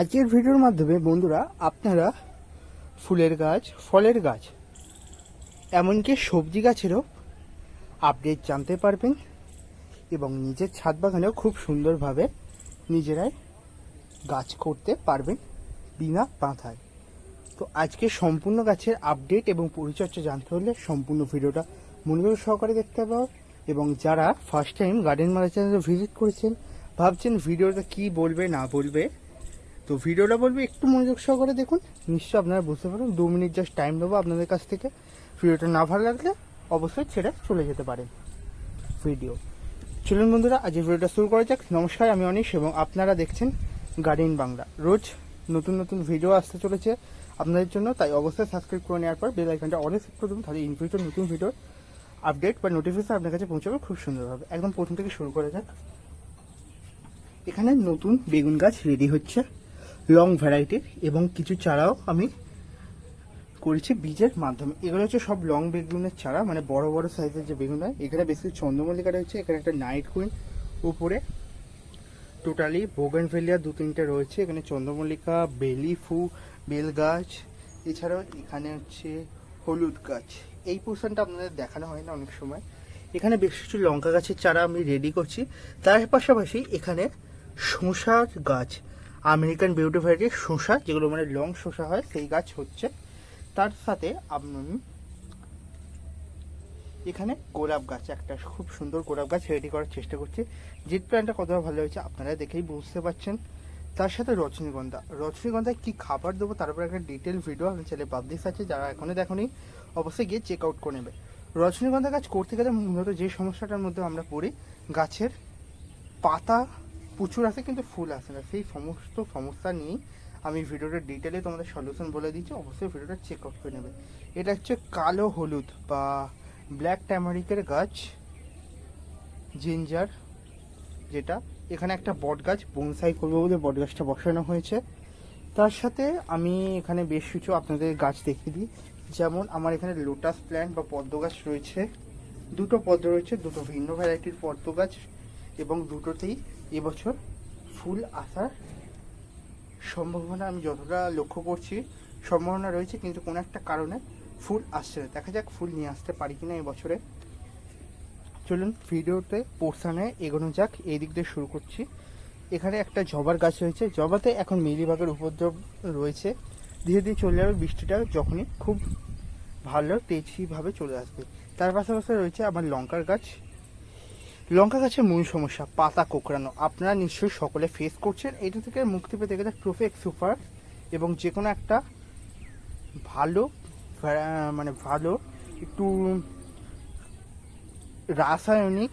আজকের ভিডিওর মাধ্যমে বন্ধুরা আপনারা ফুলের গাছ, ফলের গাছ, এমনকি সবজি গাছেরও আপডেট জানতে পারবেন এবং নিজের ছাদ বাগানেও খুব সুন্দরভাবে নিজেরাই গাছ করতে পারবেন বিনা বাঁধায়। তো আজকে সম্পূর্ণ গাছের আপডেট এবং পরিচর্যা জানতে হলে সম্পূর্ণ ভিডিওটা মনোযোগ সহকারে দেখতে হবে এবং যারা ফার্স্ট টাইম গার্ডেন মারা চ্যানেলে ভিজিট করেছেন, ভাবছেন ভিডিওটা কি বলবে, না বলবে তো ভিডিওটা বলবে, একটু মনোযোগ সহকারে দেখুন। নিশ্চয় আপনারা বুঝতে পারেন দু মিনিট জাস্ট টাইম নেব আপনাদের কাছ থেকে। ভিডিওটা না ভালো লাগলে অবশ্যই ছেড়ে চলে যেতে পারেন ভিডিও। চলুন বন্ধুরা আজ ভিডিওটা শুরু করা যাক। নমস্কার, আমি অনিশ এবং আপনারা দেখছেন গার্ডেন বাংলা। রোজ নতুন নতুন ভিডিও আসতে চলেছে আপনাদের জন্য, তাই অবশ্যই সাবস্ক্রাইব করে নেওয়ার পর বেল আইকনটা অনেক সেট করে দেবেন, তাহলে ইন ফিউচার নতুন ভিডিও আপডেট বা নোটিফিকেশন আপনার কাছে পৌঁছাবে খুব সুন্দরভাবে। একদম প্রথম থেকে শুরু করা যাক। এখানে নতুন বেগুন গাছ রেডি হচ্ছে। লং ভ্যারাইটির এবং কিছু চারাও আমি করেছি বীজের মাধ্যমে। এগুলো হচ্ছে সব লং বেগুনের চারা মানে বড় বড় সাইজের যে বেগুন হয়। এখানে বেশি চন্দ্রমল্লিকা রয়েছে এখানে একটা নাইট কুইন উপরে। টোটালি বোগেন ভেলিয়া দু তিনটে রয়েছে। এখানে চন্দ্রমল্লিকা, বেলি ফু বেল গাছ এছাড়াও এখানে হচ্ছে হলুদ গাছ। এই পোর্শনটা আপনাদের দেখানো হয় না অনেক সময়। এখানে বেশ কিছু লঙ্কা গাছের চারা আমি রেডি করছি। তার পাশাপাশি এখানে শসার গাছ আমেরিকান বিউটি ভ্যারাইটির শসা, যেগুলো মানে লং শসা হয়, সেই গাছ হচ্ছে। তার সাথে আমি এখানে গোলাপ গাছ, একটা খুব সুন্দর গোলাপ গাছ রেডি করার চেষ্টা করছি। জিট প্ল্যানটা কতটা ভালো হয়েছে আপনারা দেখেই বুঝতে পারছেন। তার সাথে রজনীগন্ধা। রজনীগন্ধায় কি খাবার দেবো তার উপর একটা ডিটেল ভিডিও আমি চ্যানেলে পাবলিশ আছে, যারা এখনও দেখনি, অবশ্যই গিয়ে চেক আউট করে নেবে। রজনীগন্ধা গাছ করতে গেলে মূলত যে সমস্যাটার মধ্যে আমরা পড়ি, গাছের পাতা প্রচুর আসে কিন্তু ফুল আসে না। সেই সমস্ত সমস্যা নিয়েই আমি ভিডিওটা ডিটেলে তোমাদের সলিউশন বলে দিচ্ছি অবশ্যই ভিডিওটা চেক আউট করে নেবে। এটা হচ্ছে কালো হলুদ বা ব্ল্যাক ট্যামারিকের গাছ জিঞ্জার যেটা এখানে একটা বট গাছ বনসাই করব বলে বট গাছটা বসানো হয়েছে। তার সাথে আমি এখানে বেশ কিছু আপনাদের গাছ দেখিয়ে দিই। যেমন আমার এখানে লোটাস প্ল্যান্ট বা পদ্ম গাছ রয়েছে। দুটো পদ্ম রয়েছে, দুটো ভিন্ন ভ্যারাইটির পদ্ম গাছ এবং দুটোতেই এবছর ফুল আসার সম্ভাবনা আমি যতটা লক্ষ্য করছি, সম্ভাবনা রয়েছে কিন্তু কোনো একটা কারণে ফুল আসছে না। দেখা যাক ফুল নিয়ে আসতে পারি কিনা এবছরে। চলুন ভিডিওতে পোর্শনে এগোনো যাক, এই দিক দিয়ে শুরু করছি। এখানে একটা জবার গাছ রয়েছে। জবাতে এখন মিলিবাগের উপদ্রব রয়েছে। ধীরে ধীরে চলে যাবে বৃষ্টিটা যখনই খুব ভালো তেজিভাবে চলে আসবে। তার পাশাপাশি রয়েছে আমার লঙ্কার গাছ। লঙ্কা গাছের মূল সমস্যা, পাতা, কোঁকড়ানো। আপনারা নিশ্চয়ই সকলে ফেস করছেন। এটা থেকে মুক্তি পেতে গেলে প্রোফেক সুপার এবং যে কোনো একটা ভালো মানে ভালো একটু রাসায়নিক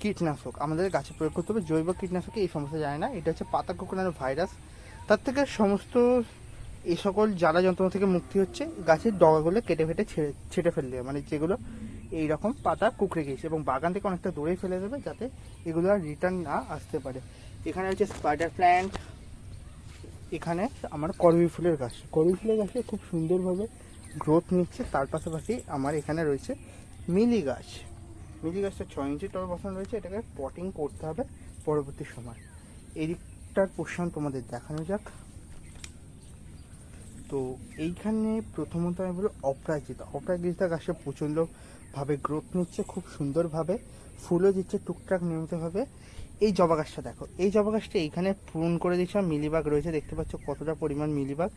কীটনাশক আমাদের গাছে প্রয়োগ করতে হবে। জৈব কীটনাশকে এই সমস্যা যায় না। এটা হচ্ছে পাতা, কোঁকড়ানো ভাইরাস। তার থেকে সমস্ত এই সকল জ্বালা যন্ত্রণা থেকে মুক্তি হচ্ছে। গাছের ডগাগুলো কেটে ফেটে ছেড়ে ছেটে ফেললে মানে যেগুলো এই রকম পাতা কুকড়ে গিয়েছে এবং বাগান থেকে অনেকটা দূরে ফেলে দেবে যাতে এগুলো আর রিটার্ন না আসতে পারে। এখানে হচ্ছে স্পাইডার প্ল্যান্ট এখানে আমার করবি ফুলের গাছ। করবি ফুলের গাছে খুব সুন্দরভাবে গ্রোথ নিচ্ছে, তার পাশাপাশি আমার এখানে রয়েছে মিলি গাছ। মিলি গাছটা ছয় ইঞ্চি টবে বসানো রয়েছে, এটাকে পটিং করতে হবে পরবর্তী সময়। এদিকটার দিকটার পোর্শন তোমাদের দেখানো যাক। তো এইখানে প্রথমত আমি বলব অপরাজিতা অপরাজিতা গাছে প্রচণ্ডভাবে গ্রোথ নিচ্ছে, খুব সুন্দরভাবে ফুলও দিচ্ছে, টুকটাক নিয়মিতভাবে। এই জবা গাছটা দেখো, এই জবা গাছটা এইখানে পূরণ করে দিয়েছিলাম মিলিবাগ রয়েছে, দেখতে পাচ্ছ কতটা পরিমাণ মিলিবাগ।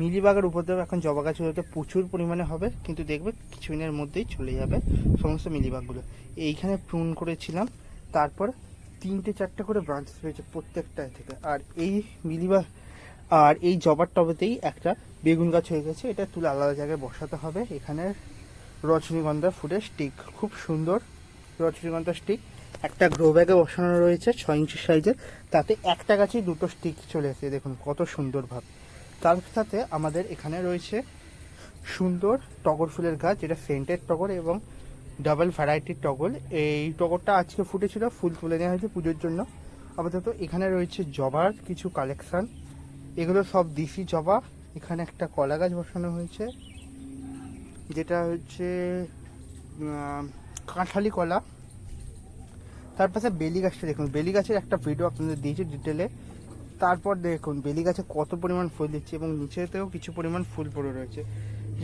মিলিবাগের উপদ্রব এখন জবা গাছগুলোতে প্রচুর পরিমাণে হবে, কিন্তু দেখবে কিছুদিনের মধ্যেই চলে যাবে সমস্ত মিলিবাগগুলো। এইখানে প্রুন করেছিলাম, তারপর তিনটে চারটে করে ব্রাঞ্চ রয়েছে প্রত্যেকটা থেকে। আর এই মিলিবাগ আর এই জবার টবেতেই একটা বেগুন গাছ হয়ে গেছে। এটা তুলে আলাদা জায়গায় বসাতে হবে। এখানে রজনীগন্ধা ফুলের স্টিক খুব সুন্দর রজনীগন্ধা স্টিক একটা গ্রো ব্যাগে বসানো রয়েছে ছয় ইঞ্চি সাইজের তাতে একটা গাছেই দুটো স্টিক চলে এসেছে। দেখুন, কত সুন্দর ভাব। তার সাথে আমাদের এখানে রয়েছে সুন্দর টগর ফুলের গাছ, যেটা সেন্টেড টগর এবং ডাবল ভ্যারাইটির টগর। এই টগরটা আজকে ফুটেছিল, ফুল তুলে নেওয়া হয়েছে পুজোর জন্য। আপাতত এখানে রয়েছে জবার কিছু কালেকশন এগুলো সব দিশি জবা। এখানে একটা কলা গাছ বসানো হয়েছে। যেটা হচ্ছে কাঁঠালি কলা। তার পাশে বেলি গাছটা দেখুন। বেলি গাছের একটা ভিডিও আপনাদের দিয়েছি ডিটেলে তারপর দেখুন, বেলি গাছে কত পরিমাণ ফুল দিচ্ছে এবং নিচেতেও কিছু পরিমাণ ফুল পড়ে রয়েছে।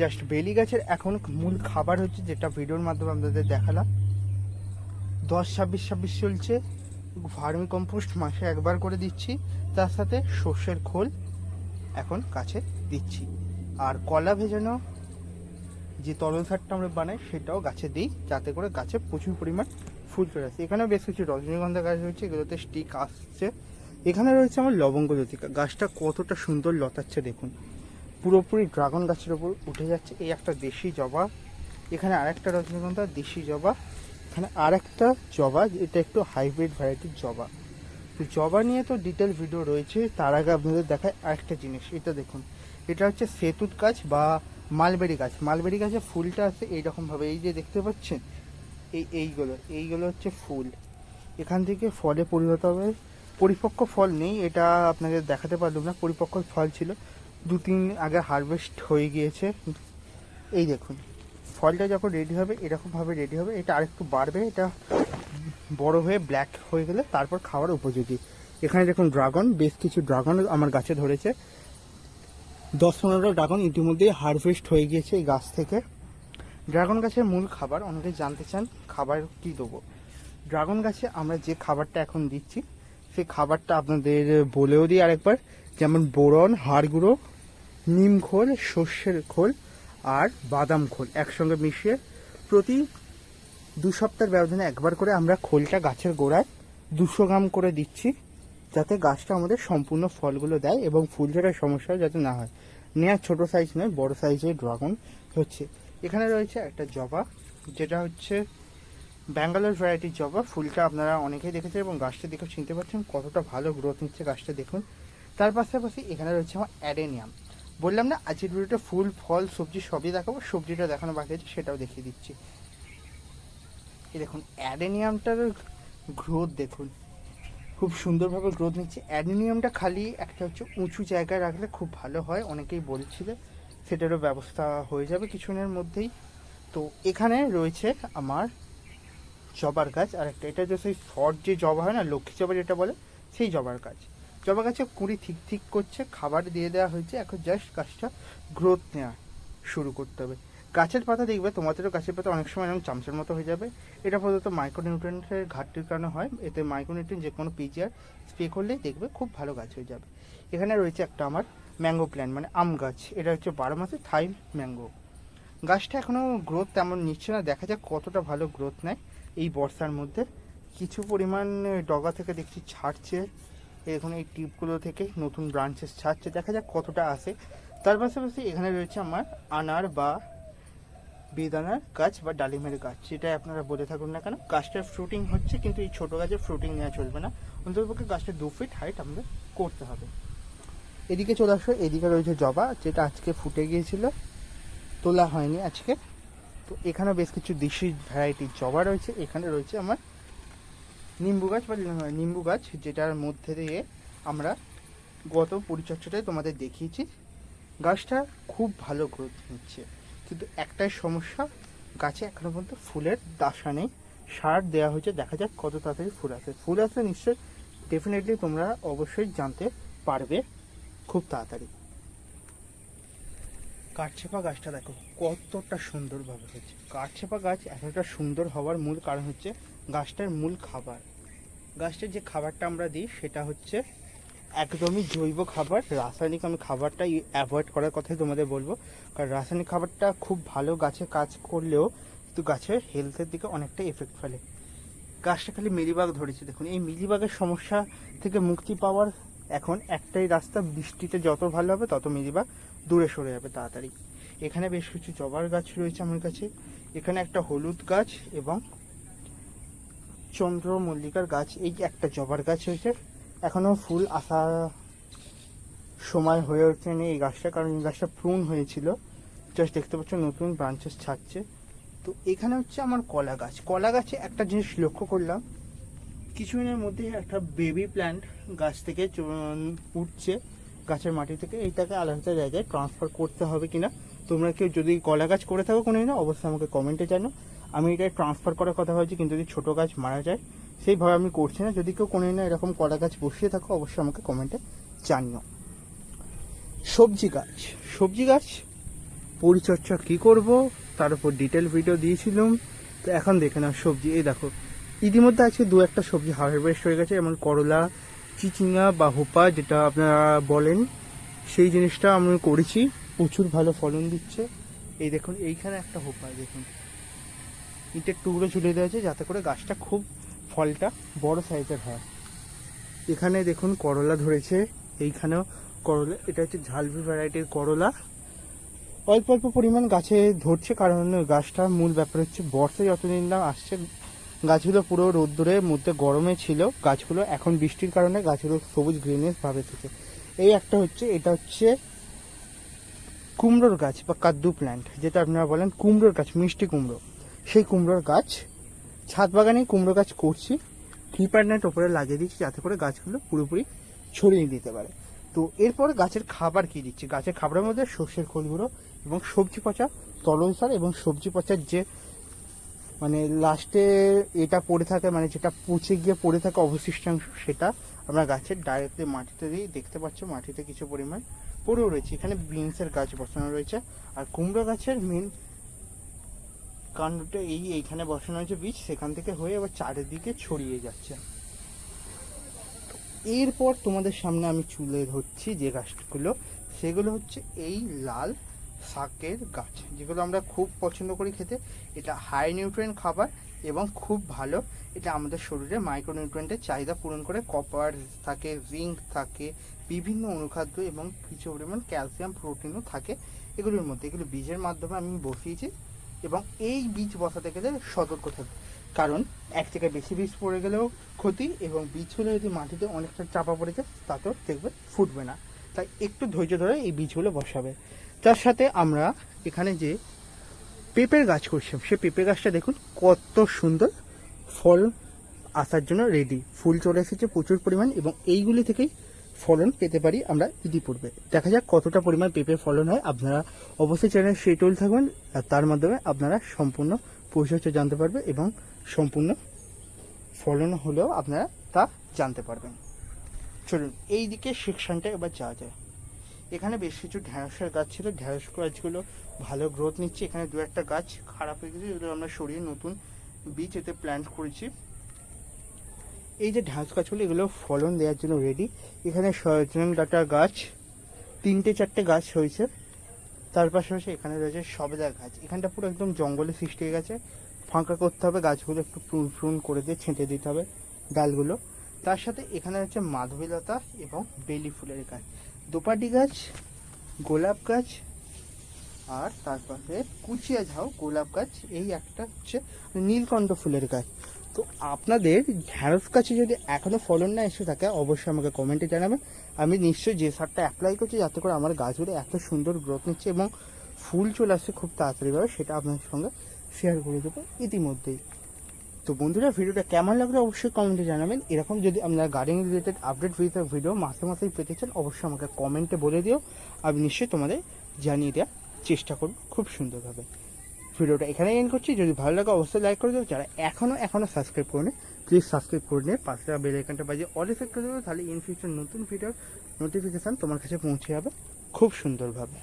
জাস্ট বেলি গাছের এখন মূল খাবার হচ্ছে, যেটা ভিডিওর মাধ্যমে আপনাদের দেখালাম। দশ ছাব্বিশ ছাব্বিশ চলছে। ভার্মি কম্পোস্ট মাসে একবার করে দিচ্ছি, তার সাথে সর্ষের খোল এখন গাছে দিচ্ছি। আর কলা ভেজানো যে তরল সারটা আমরা বানাই, সেটাও গাছে দিই, যাতে করে গাছে প্রচুর পরিমাণ ফুল চলে আসে। এখানেও বেশ কিছু রজনীগন্ধা গাছ রয়েছে, এগুলোতে স্টিক আসছে। এখানে রয়েছে আমার লবঙ্গ লতিকা। গাছটা কতটা সুন্দর লতাচ্ছে দেখুন। পুরোপুরি ড্রাগন গাছের ওপর উঠে যাচ্ছে। এই একটা দেশি জবা, এখানে আরেকটা রজনীগন্ধা, দেশি জবা। এখানে আরেকটা জবা, এটা একটু হাইব্রিড ভ্যারাইটির জবা। তো জবা নিয়ে তো ডিটেল ভিডিও রয়েছে, তার আগে আপনাদের দেখায় আরেকটা জিনিস, এটা দেখুন। এটা হচ্ছে সেতুত গাছ বা মালবেরি গাছ। মালবেরি গাছে ফুলটা আছে এইরকমভাবে, এই যে দেখতে পাচ্ছেন, এই, এইগুলো এইগুলো হচ্ছে ফুল। এখান থেকে ফলে পরিণত হবে। পরিপক্ক ফল নেই, এটা আপনাদের দেখাতে পারলাম না, পরিপক্ক ফল ছিল। দু তিন আগে হারভেস্ট হয়ে গিয়েছে। এই দেখুন। ফলটা যখন রেডি হবে, এরকমভাবে রেডি হবে, এটা আরেকটু বাড়বে, এটা বড় হয়ে ব্ল্যাক হয়ে গেলে তারপর খাওয়ার উপযোগী। এখানে দেখুন ড্রাগন বেশ কিছু ড্রাগন আমার গাছে ধরেছে। দশ পনেরো ড্রাগন ইতিমধ্যেই হারভেস্ট হয়ে গিয়েছে এই গাছ থেকে। ড্রাগন গাছের মূল খাবার, অনেকে জানতে চান, খাবার কি দেবো? ড্রাগন গাছে আমরা যে খাবারটা এখন দিচ্ছি, সেই খাবারটা আপনাদের বলেও দিই আরেকবার। যেমন বোরন হাড় গুঁড়ো নিম খোল, সর্ষের খোল আর বাদাম খোল একসঙ্গে মিশিয়ে প্রতি দু সপ্তাহের ব্যবধানে একবার করে আমরা খোলটা গাছের গোড়ায় দুশো গ্রাম করে দিচ্ছি, যাতে গাছটা আমাদের সম্পূর্ণ ফলগুলো দেয় এবং ফুল ঝরার সমস্যা যাতে না হয়। নেওয়ার ছোট সাইজ নয়, বড় সাইজের ড্রাগন হচ্ছে। এখানে রয়েছে একটা জবা, যেটা হচ্ছে ব্যাঙ্গালোর ভ্যারাইটির জবা। ফুলটা আপনারা অনেকেই দেখেছেন এবং গাছটা দেখে চিনতে পারছেন কতটা ভালো গ্রোথ নিচ্ছে গাছটা দেখুন। তার পাশাপাশি এখানে রয়েছে আমার অ্যাডেনিয়াম বললাম না, আজকের ভিডিওটা ফুল, ফল, সবজি সবই দেখাবো, সবজিটা দেখানো বাকি আছে, সেটাও দেখিয়ে দিচ্ছি। এই দেখুন, অ্যাডেনিয়ামটার গ্রোথ দেখুন। খুব সুন্দরভাবে গ্রোথ নিচ্ছে। অ্যাডেনিয়ামটা খালি একটা হচ্ছে উঁচু জায়গায় রাখলে খুব ভালো হয়, অনেকেই বলছিল। সেটারও ব্যবস্থা হয়ে যাবে কিছুদিনের মধ্যেই। তো এখানে রয়েছে আমার জবার গাছ, আর একটা, এটা যে সেই শর্ট যে জবা হয় না, লক্ষ্মী জবা যেটা বলে, সেই জবার গাছ। জবা গাছে কুঁড়ি ঠিক ঠিক করছে, খাবার দিয়ে দেওয়া হয়েছে, এখন জাস্ট গাছটা গ্রোথ নেওয়া শুরু করতে হবে। গাছের পাতা দেখবে, তোমাদেরও গাছের পাতা অনেক সময় এরকম চামচের মতো হয়ে যাবে। এটা প্রধানত মাইক্রোনিউট্রিয়েন্টের ঘাটতির কারণে হয়। এতে মাইক্রোনিউট্রিয়েন্ট যে কোনো পিজিআর স্প্রে করলেই দেখবে খুব ভালো গাছ হয়ে যাবে। এখানে রয়েছে একটা আমার ম্যাঙ্গো প্ল্যান্ট মানে আম গাছ। এটা হচ্ছে বারো মাসে থাই ম্যাঙ্গো গাছটা এখনও গ্রোথ তেমন নিচ্ছে না, দেখা যাক কতটা ভালো গ্রোথ নেয়। এই বর্ষার মধ্যে কিছু পরিমাণ ডগা থেকে দেখছি ছাড়ছে। এখন এই টিপগুলো থেকে নতুন ব্রাঞ্চেস ছাড়ছে। দেখা যাক কতটা আসে। তার পাশাপাশি এখানে রয়েছে আমার আনার বা বেদানার গাছ বা ডালিমের গাছ, যেটা আপনারা বলে থাকুন না কেন, গাছটার ফ্রুটিং হচ্ছে, কিন্তু এই ছোটো গাছের ফ্রুটিং নেওয়া চলবে না। অন্ততপক্ষে গাছটা দু ফিট হাইট আমাদের করতে হবে। এদিকে চলে আসো, এদিকে রয়েছে জবা, যেটা আজকে ফুটে গিয়েছিল। তোলা হয়নি আজকে। তো এখানে বেশ কিছু দেশি ভ্যারাইটির জবা রয়েছে। এখানে রয়েছে আমার নিম্বু গাছ বা নিম্বু গাছ, যেটার মধ্যে দিয়ে আমরা গত পরিচর্যাটায় তোমাদের দেখিয়েছি। গাছটা খুব ভালো গ্রোথ নিচ্ছে। কিন্তু একটাই সমস্যা, গাছে এখনও পর্যন্ত ফুলের দাসা নেই। সার দেওয়া হয়েছে, দেখা যাক কত তাড়াতাড়ি ফুল আসে। ফুল আসলে নিশ্চয়ই ডেফিনেটলি তোমরা অবশ্যই জানতে পারবে খুব তাড়াতাড়ি। কাঠছেপা গাছটা দেখো, কতটা সুন্দরভাবে হয়েছে। কাঠছেপা গাছ এতটা সুন্দর হওয়ার মূল কারণ হচ্ছে গাছটার মূল খাবার। গাছটার যে খাবারটা আমরা দিই, সেটা হচ্ছে একদমই জৈব খাবার। রাসায়নিক আমি খাবারটা অ্যাভয়েড করার কথাই তোমাদের বলব। কারণ রাসায়নিক খাবারটা খুব ভালো গাছে কাজ করলেও কিন্তু গাছের হেলথের দিকে অনেকটা এফেক্ট ফেলে। গাছটা খালি মিলিবাগ ধরেছে। দেখুন, এই মিলিবাগের সমস্যা থেকে মুক্তি পাওয়ার এখন একটাই রাস্তা, বৃষ্টিতে যত ভালো হবে তত মিলিবাগ দূরে সরে যাবে তাড়াতাড়ি। এখানে বেশ কিছু জবার গাছ রয়েছে আমার কাছে। এখানে একটা হলুদ গাছ এবং চন্দ্রমল্লিকার গাছ, এই একটা জবার গাছ হয়েছে, এখনও ফুল আসা সময় হয়ে ওঠেনি এই গাছটা, কারণ এই গাছটা প্রুন হয়েছিল। জাস্ট দেখতে পাচ্ছ নতুন ব্রাঞ্চেস ছাড়ছে। তো এখানে হচ্ছে আমার কলা গাছ। কলা গাছে একটা জিনিস লক্ষ্য করলাম, কিছুদিনের মধ্যে একটা বেবি প্ল্যান্ট গাছ থেকে উঠছে গাছের মাটি থেকে। এইটাকে আলাদা জায়গায় ট্রান্সফার করতে হবে কিনা, তোমরা কেউ যদি কলা গাছ করে থাকো কোনো অবশ্যই আমাকে কমেন্টে জানো। আমি এটা ট্রান্সফার করার কথা ভাবছি, কিন্তু যদি ছোটো গাছ মারা যায়, সেইভাবে আমি করছি না। যদি কেউ কোনো না এরকম কলা গাছ বসিয়ে থাকো, অবশ্যই আমাকে কমেন্টে জানিও। সবজি গাছ। সবজি গাছ পরিচর্যা কি করব, তার উপর ডিটেল ভিডিও দিয়েছিলাম। তো এখন দেখে না সবজি। এই দেখো, ইতিমধ্যে আজকে দু একটা সবজি হারভেস্ট হয়ে গেছে, যেমন করলা, চিচিঙ্গা বা হোপা, যেটা আপনারা বলেন। সেই জিনিসটা আমি করেছি। প্রচুর ভালো ফলন দিচ্ছে। এই দেখুন, এইখানে একটা হোপা, দেখুন। ইটের টুকরো ঝুলে দেওয়া আছে যাতে করে গাছটা খুব ফলটা বড় সাইজের হয়। এখানে দেখুন করলা ধরেছে, এইখানেও করলা, এটা হচ্ছে ঝালবি ভ্যারাইটির করলা। অল্প অল্প পরিমাণ গাছে ধরছে, কারণ গাছটার মূল ব্যাপার হচ্ছে বর্ষা যতদিন না আসছে, গাছগুলো পুরো রোদ্দুরের মধ্যে গরমে ছিল, গাছগুলো এখন বৃষ্টির কারণে গাছগুলো সবুজ গ্রিনেস ভাবে থেকে এই একটা হচ্ছে, এটা হচ্ছে কুমড়োর গাছ বা কাদ্দু প্ল্যান্ট যেটা আপনারা বলেন কুমড়োর গাছ, মিষ্টি কুমড়ো। সেই কুমড়োর গাছ, ছাদ বাগানে কুমড়ো গাছ করছি। ক্রিপার নেট ওপরে লাগিয়ে দিচ্ছি যাতে করে গাছগুলো পুরোপুরি ছড়িয়ে দিতে পারে। তো এরপর গাছের খাবার কি দিচ্ছি? গাছের খাবারের মধ্যে সর্ষের খোল গুঁড়ো এবং সবজি পচা, তরল সার এবং সবজি পচার যে মানে লাস্টে এটা পড়ে থাকে মানে যেটা পচে গিয়ে পড়ে থাকে অবশিষ্টাংশ, সেটা আমরা গাছের ডাইরেক্টলি মাটিতে দিই। দেখতে পাচ্ছ মাটিতে কিছু পরিমাণ পড়েও রয়েছে। এখানে বিনসের গাছ বসানো রয়েছে। আর কুমড়ো গাছের মেন কাণ্ডটা এই এইখানে বসানো হয়েছে বীজ সেখান থেকে হয়ে আবার চারিদিকে ছড়িয়ে যাচ্ছে। এরপর তোমাদের সামনে আমি চুলে ধরছি যে গাছগুলো, সেগুলো হচ্ছে এই লাল শাকের গাছ, যেগুলো আমরা খুব পছন্দ করি খেতে। এটা হাই নিউট্রিয়েন্ট খাবার এবং খুব ভালো। এটা আমাদের শরীরে মাইক্রোনিউট্রিয়েন্টের চাহিদা পূরণ করে। কপার থাকে জিঙ্ক থাকে, বিভিন্ন অনুখাদ্য এবং কিছু পরিমাণ ক্যালসিয়াম প্রোটিনও থাকে এগুলোর মধ্যে। এগুলো বীজের মাধ্যমে আমি বসিয়েছি। এবং এই বীজ বসাতে গেলে সতর্ক থাকবে কারণ এক জায়গায় বেশি বীজ পড়ে গেলেও ক্ষতি এবং বীজগুলো যদি মাটিতে অনেকটা চাপা পড়ে যায়, তাতেও দেখবে ফুটবে না। তাই একটু ধৈর্য ধরে এই বীজগুলো বসাবে। তার সাথে আমরা এখানে যে পেঁপের গাছ করছিলাম, সে পেঁপে গাছটা দেখুন কত সুন্দর ফল আসার জন্য রেডি ফুল চলে এসেছে প্রচুর পরিমাণ এবং এইগুলি থেকেই ফলন পেতে পারি আমরা ইতিপূর্বে। দেখা যাক কতটা পরিমাণ পেঁপে ফলন হয়। আপনারা অবশ্যই চ্যানেল সেটল থাকবেন। আর তার মাধ্যমে আপনারা সম্পূর্ণ পরিচর্যা জানতে পারবে এবং সম্পূর্ণ ফলন হলেও আপনারা তা জানতে পারবেন। চলুন, এই দিকে সেকশনটা এবার যাওয়া যায় এখানে বেশ কিছু ঢ্যাঁড়সের গাছ ছিল। ঢ্যাঁড়স গাছগুলো ভালো গ্রোথ নিচ্ছে। এখানে দু একটা গাছ খারাপ হয়ে গেছে, যেগুলো আমরা সরিয়ে নতুন বীজ এতে প্ল্যান্ট করেছি। এই যে ঢ্যাঁড়স গাছগুলো, এগুলো ফলন দেওয়ার জন্য রেডি এখানে সজনে ডাটা গাছ, তিনটে চারটে গাছ হয়েছে। তার পাশাপাশি এখানে রয়েছে সবেদা গাছ। এখানটা পুরো একদম জঙ্গলে সৃষ্টি হয়ে গেছে। ফাঁকা করতে হবে, গাছগুলো একটু প্রুন প্রুন করে দিয়ে ছেঁটে দিতে হবে ডালগুলো। তার সাথে এখানে হচ্ছে মাধবীলতা এবং বেলি ফুলের গাছ। দোপাটি গাছ, গোলাপ গাছ, আর তার পাশে কুচিয়া ঝাউ গোলাপ গাছ, এই একটা হচ্ছে নীলকণ্ঠ ফুলের গাছ। তো আপনাদের ঢ্যাঁড়স গাছে যদি এখনও ফলন না এসে থাকে, অবশ্যই আমাকে কমেন্টে জানাবেন। আমি নিশ্চয়ই যে সারটা অ্যাপ্লাই করছি, যাতে করে আমার গাছগুলো এত সুন্দর গ্রোথ নিচ্ছে এবং ফুল চলে আসছে খুব তাড়াতাড়িভাবে সেটা আপনাদের সঙ্গে শেয়ার করে দেবো ইতিমধ্যেই। তো বন্ধুরা, ভিডিওটা কেমন লাগল অবশ্যই কমেন্টে জানাবেন। এরকম যদি আপনারা গার্ডেন রিলেটেড আপডেট ভিডিও মাসে মাসেই পেতে চান, অবশ্যই আমাকে কমেন্টে বলে দিও। আমি নিশ্চয়ই তোমাদের জানিয়ে দেওয়ার চেষ্টা করব খুব সুন্দরভাবে। ভিডিওটা এখানে এন্ড করছি। যদি ভালো লাগে অবশ্যই লাইক করে দেবো যারা এখনও এখনও সাবস্ক্রাইব করে প্লিজ সাবস্ক্রাইব করে নিয়ে পাশে বেল আইকনটা বাজিয়ে অল এফেক্ট করে দেবো তাহলে ইন ফিউচার নতুন ভিডিওর নোটিফিকেশান তোমার কাছে পৌঁছে যাবে খুব সুন্দরভাবে।